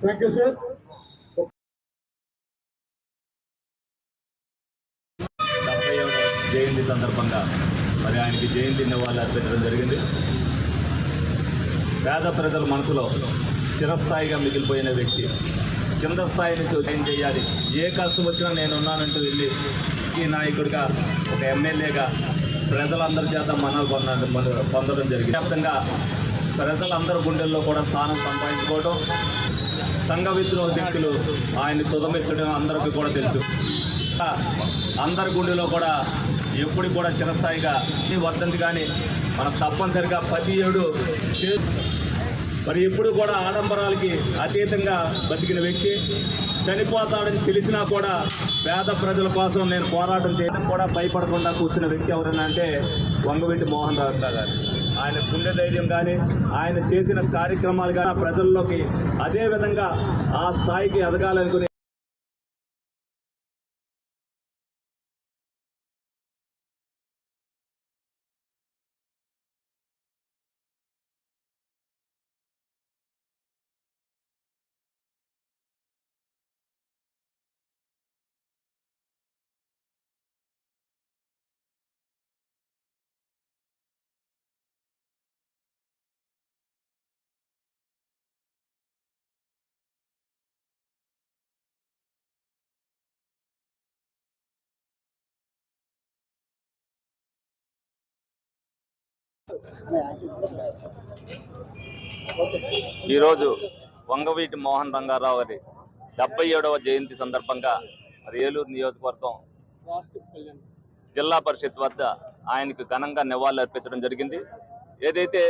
Thank you sir జయంతి సందర్భంగా మరి ఆయనకి జయంతి నివాళులు అర్పించడం జరిగింది. పేద ప్రజల మనసులో చిరస్థాయిగా మిగిలిపోయిన వ్యక్తి కింద స్థాయి నుంచి ఏం చేయాలి. ఏ కష్టం వచ్చినా నేను ఉన్నానంటూ వెళ్ళి ఈ నాయకుడిగా ఒక ఎమ్మెల్యేగా ప్రజలందరి చేత మనాలు పొందడం పొందడం జరిగింది. వ్యాప్తంగా ప్రజలందరి గుండెల్లో కూడా స్థానం సంపాదించుకోవడం సంఘ విద్రోహ ఆయన్ని తుదమిచ్చడం అందరికీ కూడా తెలుసు. అందరి గుండెలో కూడా ఎప్పుడు కూడా చిరస్థాయిగా ఈ వర్ధంతి కానీ మనం తప్పనిసరిగా ప్రతి ఏడు మరి ఎప్పుడు కూడా ఆడంబరాలకి అతీతంగా బతికిన వ్యక్తి చనిపోతాడని తెలిసినా కూడా పేద ప్రజల కోసం నేను పోరాటం చేయడం కూడా భయపడకుండా కూర్చున్న వ్యక్తి ఎవరైనా అంటే వంగవీటి మోహన్ రావు గారు. ఆయన గుండె ధైర్యం కానీ ఆయన చేసిన కార్యక్రమాలు కానీ ప్రజల్లోకి అదే విధంగా ఆ స్థాయికి ఎదగాలనుకునే ఈరోజు వంగవీటి మోహన్ రంగారావు గారి డెబ్బై ఏడవ జయంతి సందర్భంగా మరి ఏలూరు నియోజకవర్గం జిల్లా పరిషత్ వద్ద ఆయనకు ఘనంగా నివాళులు అర్పించడం జరిగింది. ఏదైతే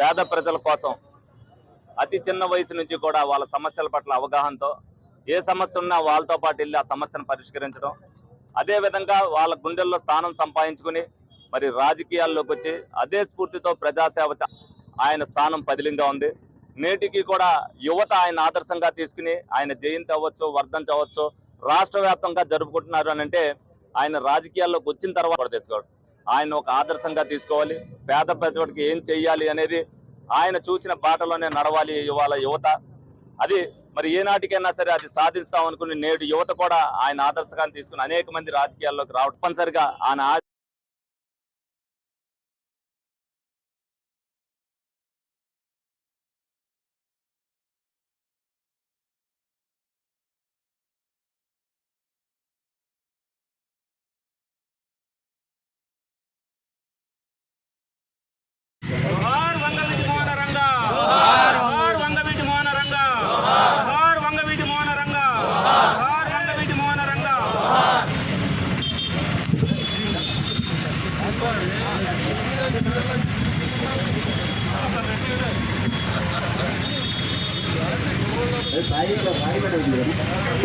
పేద ప్రజల కోసం అతి చిన్న వయసు నుంచి కూడా వాళ్ళ సమస్యల పట్ల అవగాహనతో ఏ సమస్య ఉన్నా వాళ్ళతో పాటు వెళ్ళి ఆ సమస్యను పరిష్కరించడం. అదేవిధంగా వాళ్ళ గుండెల్లో స్థానం సంపాదించుకుని మరి రాజకీయాల్లోకి వచ్చి అదే స్ఫూర్తితో ప్రజాసేవ ఆయన స్థానం పదిలింగా ఉంది. నేటికి కూడా యువత ఆయన ఆదర్శంగా తీసుకుని ఆయన జయంతి అవ్వచ్చు వర్ధంతి అవ్వచ్చు రాష్ట్ర వ్యాప్తంగా జరుపుకుంటున్నారు అని అంటే ఆయన రాజకీయాల్లోకి వచ్చిన తర్వాత తెచ్చుకోవడం ఆయన ఒక ఆదర్శంగా తీసుకోవాలి. పేద ప్రజలకు ఏం చెయ్యాలి అనేది ఆయన చూసిన బాటలోనే నడవాలి ఇవాళ యువత. అది మరి ఏనాటికైనా సరే అది సాధిస్తాం అనుకుని నేడు యువత కూడా ఆయన ఆదర్శంగా తీసుకుని అనేక మంది రాజకీయాల్లోకి రావడం తప్పనిసరిగా ఆయన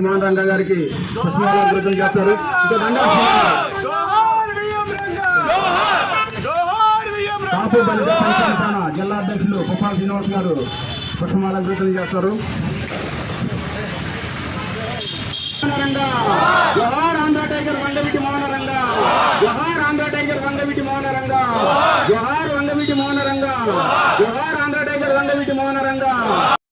మోహన్ రంగ గారికి పుష్పాలంకృతం చేస్తారు. జిల్లా అధ్యక్షులు గోపాల్ శ్రీనివాస్ గారు పుష్పమాలంకృతం చేస్తారు. Jawahar Andhra tiger Vangaveeti Mohana Ranga. Jawahar Andhra tiger Vangaveeti Mohana Ranga. Jawahar Andhra tiger మోహన రంగ.